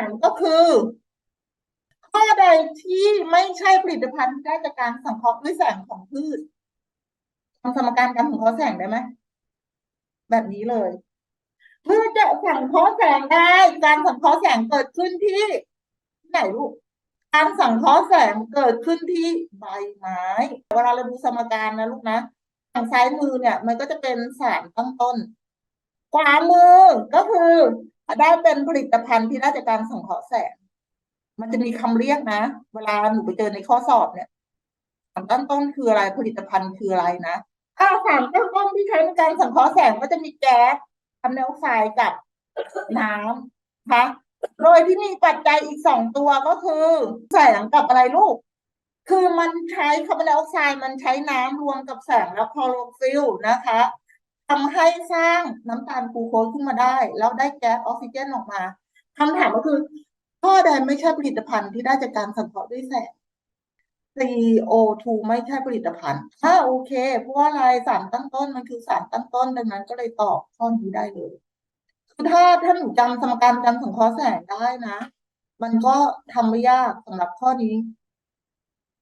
ามก็คือ ข้อใดที่ไม่ใช่ผลิตภัณฑ์ได้จากการสังเคราะห์ด้วยแสงของพืชทำสมการการสังเคราะห์แสงได้ไหมแบบนี้เลยเพื่อจะสังเคราะห์แสงได้ การสังเคราะห์แสงเกิดขึ้นที่ที่ไหนลูกการสังเคราะห์แสงเกิดขึ้นที่ใบไม้เวลาเราดูสมการนะลูกนะทางซ้ายมือเนี่ย มันก็จะเป็นสารตั้งต้นขวามือก็คือ ได้เป็นผลิตภัณฑ์ที่ได้จากการสังเคราะห์แสง มันจะมีคำเรียกนะ เวลาหนูไปเจอในข้อสอบเนี่ยสารตั้งต้นคืออะไร ผลิตภัณฑ์คืออะไรนะถ้าสารตั้งต้นที่ใช้ในการสังเคราะห์แสงก็จะมีแก๊สคาร์บอนไดออกไซด์กับน้ำนะคะโดยที่มีปัจจัยอีกสองตัวก็คือแสงกับอะไรลูก คือมันใช้คาร์บอนไดออกไซด์มันใช้น้ำรวมกับแสงและคลอโรฟิลนะคะ ทำให้สร้างน้ำตาลกูโคสขึ้นมาได้ แล้วได้แก๊สออกซิเจนออกมาคำถามก็คือข้อใดไม่ใช่ผลิตภัณฑ์ที่ได้จากการสังเคราะห์ด้วยแสง CO2 ไม่ใช่ผลิตภัณฑ์ถ้าโอเค เพราะว่าอะไรสารตั้งต้นมันคือสารตั้งต้นดังนั้นก็เลยตอบข้อนี้ได้เลยคือถ้าท่านจำสมการการสังเคราะห์แสงได้นะ มันก็ทำไม่ยากสำหรับข้อนี้